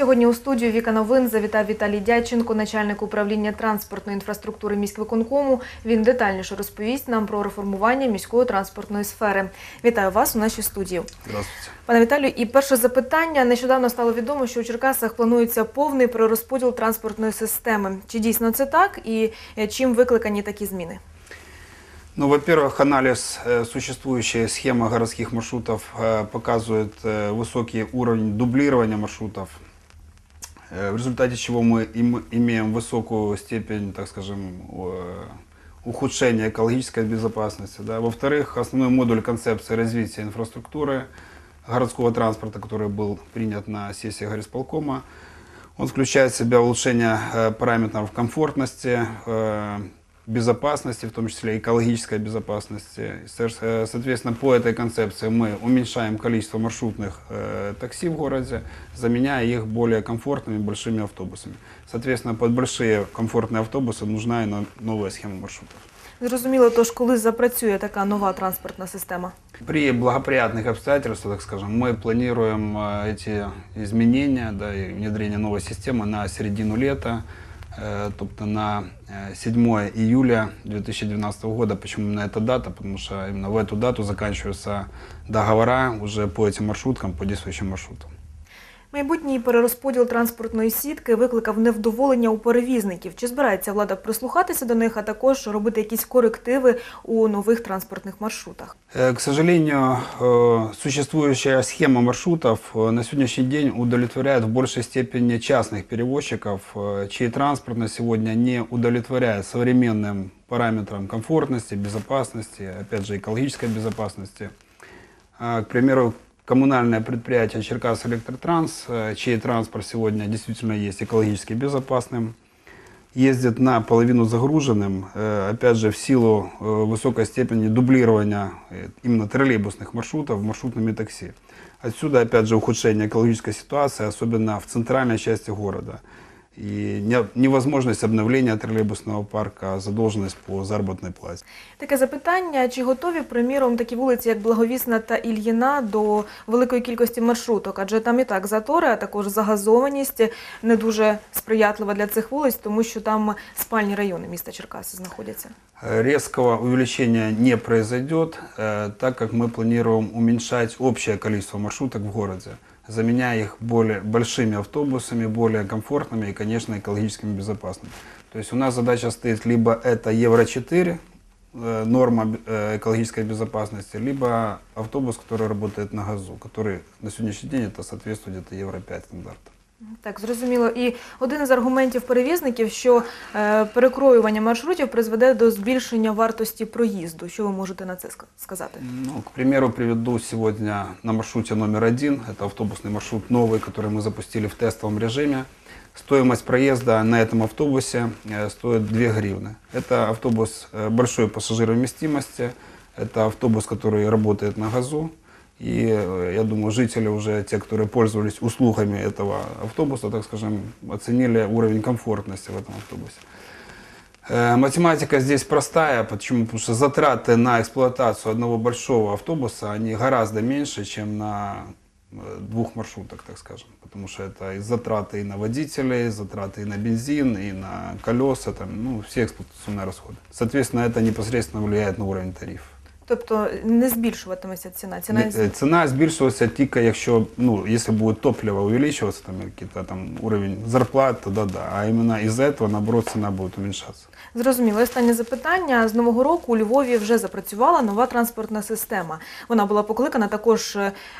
Сьогодні у студію Віка Новин завітав Віталій Дяченко, начальник управління транспортної інфраструктури міськвиконкому. Він детальніше розповість нам про реформування міської транспортної сфери. Вітаю вас у нашій студії. Здравствуйте. Пане Віталію, і перше запитання. Нещодавно стало відомо, що у Черкасах планується повний перерозподіл транспортної системи. Чи дійсно це так? І е, чим викликані такі зміни? Ну, во-первых, анализ э, существующей схемы городских маршрутов э, показывает э, высокий уровень дублирования маршрутов, э, в результате чего мы им- имеем высокую степень, так скажем, э, ухудшения экологической безопасности. Да. Во-вторых, основной модуль концепции развития инфраструктуры городского транспорта, который был принят на сессии горисполкома, он включает в себя улучшение э, параметров комфортности, э, безопасности, в том числе экологической безопасности. И, со- э, Соответственно, по этой концепции мы уменьшаем количество маршрутных э, такси в городе, заменяя их более комфортными большими автобусами. Соответственно, под большие комфортные автобусы нужна и но- новая схема маршрутов. Зрозуміло, тож коли запрацює така нова транспортна система? При благоприятных обстоятельствах, так скажем, мы планируем э, эти изменения да, и внедрение новой системы на середину лета, э, тобто на э, 7 июля 2012 года. Почему именно эта дата? Потому что именно в эту дату заканчиваются договора уже по этим маршруткам, по действующим маршрутам. Майбутній перерозподіл транспортної сітки викликав невдоволення у перевізників. Чи збирається влада прислухатися до них, а також робити якісь корективи у нових транспортних маршрутах? Э, К сожалению, э, существующая схема маршрутов э, на сегодняшний день удовлетворяет в большей степени частных перевозчиков, э, чей транспорт на сегодня не удовлетворяет современным параметрам комфортности, безопасности, опять же, экологической безопасности. А, К примеру, коммунальное предприятие Черкас Электротранс, э, чей транспорт сегодня действительно есть экологически безопасным, ездит наполовину загруженным, э, опять же, в силу э, высокой степени дублирования э, именно троллейбусных маршрутов маршрутными такси. Отсюда, опять же, ухудшение экологической ситуации, особенно в центральной части города. И не- невозможность обновления троллейбусного парка, задолженность по заработной плате. Таке запитання: чи готові, приміром, такі вулиці, як Благовісна та Ільїна, до великої кількості маршруток? Адже там і так затори, а також загазованість не дуже сприятлива для цих вулиць, тому що там спальні райони міста Черкаси знаходяться. Э, Резкого увеличения не произойдет, э, так как мы планируем уменьшать общее количество маршруток в городе, заменяя их более большими автобусами, более комфортными и, конечно, экологически безопасными. То есть у нас задача стоит либо это Евро-4, э, норма э, экологической безопасности, либо автобус, который работает на газу, который на сегодняшний день это соответствует где-то Евро-5 стандартам. Так, зрозуміло. І один із аргументів перевізників, що е, перекроювання маршрутів призведе до збільшення вартості проїзду. Що ви можете на це ска- сказати? Ну, к примеру, приведу сегодня на маршруте номер один. Это автобусный маршрут новый, который мы запустили в тестовом режиме. Стоимость проезда на этом автобусе э, стоит 2 гривны. Это автобус э, большой пассажировместимости. Это автобус, который работает на газу. И э, я думаю, жители уже, те, которые пользовались услугами этого автобуса, так скажем, оценили уровень комфортности в этом автобусе. Э, Математика здесь простая. Почему? Потому что затраты на эксплуатацию одного большого автобуса, они гораздо меньше, чем на э, двух маршрутах, так скажем. Потому что это и затраты и на водителей, затраты и на бензин, и на колеса, там, ну, все эксплуатационные расходы. Соответственно, это непосредственно влияет на уровень тарифов. Тобто не збільшуватиметься ціна. Ціна Е, Ціна збільшується тільки, якщо, ну, якщо буде топливо увеличиваться, там, какие-то там уровень зарплат, тогда да. А именно из-за этого, наоборот, цена будет уменьшаться. Зрозуміло. І Останнє запитання. З нового року у Львові вже запрацювала нова транспортна система. Вона була покликана також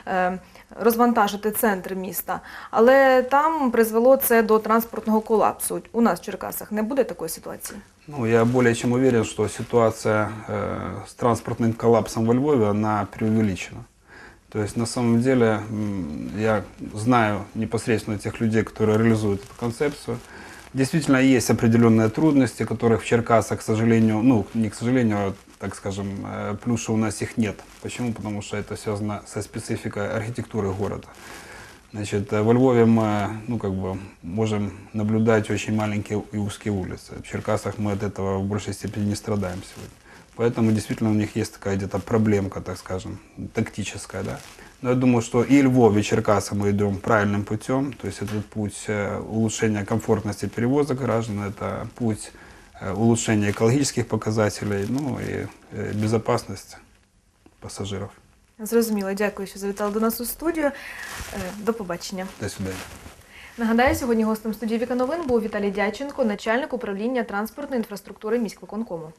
е, розвантажити центр міста. Але там призвело це до транспортного колапсу. У нас в Черкасах не буде такої ситуації. Ну, я более чем уверен, что ситуация э, с транспортным коллапсом во Львове, она преувеличена. То есть на самом деле м, я знаю непосредственно тех людей, которые реализуют эту концепцию. Действительно есть определенные трудности, которых в Черкасах, к сожалению, ну не к сожалению, а, так скажем, э, плюша у нас их нет. Почему? Потому что это связано со спецификой архитектуры города. Значит, э, во Львове мы, ну, как бы, можем наблюдать очень маленькие и узкие улицы. В Черкасах мы от этого в большей степени не страдаем сегодня. Поэтому действительно у них есть такая где-то проблемка, так скажем, тактическая. Да? Но я думаю, что и Львов, и Черкасы мы идем правильным путем. То есть этот путь э, улучшения комфортности перевозок граждан, это путь э, улучшения экологических показателей, ну и безопасность пассажиров. Зрозуміло, дякую, що завітали до нас у студію. Е, До побачення. До свидання. Нагадаю, сьогодні гостем студії Віка Новин був Віталій Дяченко, начальник управління транспортної інфраструктури міськвиконкому.